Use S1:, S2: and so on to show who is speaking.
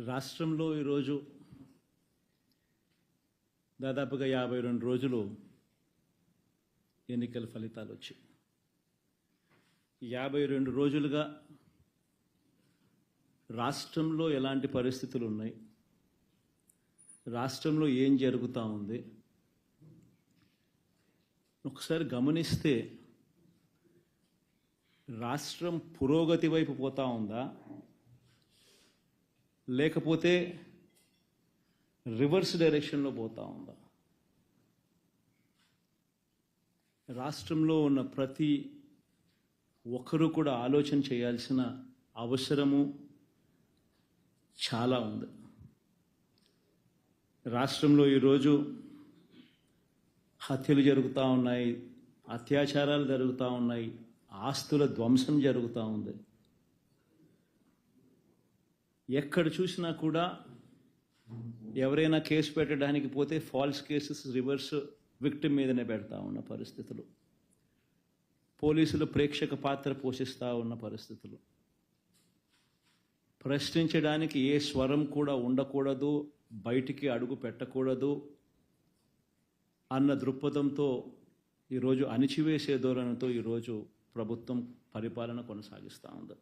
S1: రాష్ట్రంలో ఈరోజు దాదాపుగా యాభై రెండు రోజులు ఎన్నికల ఫలితాలు వచ్చాయి. యాభై రెండు రోజులుగా రాష్ట్రంలో ఎలాంటి పరిస్థితులు ఉన్నాయి? రాష్ట్రంలో ఏం జరుగుతూ ఉంది? ఒకసారి గమనిస్తే రాష్ట్రం పురోగతి వైపు పోతా ఉందా? లేకపోతే రివర్స్ డైరెక్షన్లో పోతా ఉందా? రాష్ట్రంలో ఉన్న ప్రతి ఒక్కరూ కూడా ఆలోచన చేయాల్సిన అవసరము చాలా ఉంది. రాష్ట్రంలో ఈరోజు హత్యలు జరుగుతూ ఉన్నాయి అత్యాచారాలు జరుగుతూ ఉన్నాయి ఆస్తుల ధ్వంసం జరుగుతూ ఉంది. ఎక్కడ చూసినా కూడా ఎవరైనా కేసు పెట్టడానికి పోతే ఫాల్స్ కేసెస్ రివర్స్ విక్టిమ్ మీదనే పెడతా ఉన్న పరిస్థితులు. పోలీసులు ప్రేక్షక పాత్ర పోషిస్తూ ఉన్న పరిస్థితులు. ప్రశ్నించడానికి ఏ స్వరం కూడా ఉండకూడదు బయటికి అడుగు పెట్టకూడదు అన్న దృక్పథంతో ఈరోజు అణిచివేసే ధోరణితో ఈరోజు ప్రభుత్వం పరిపాలన కొనసాగిస్తూ ఉంది.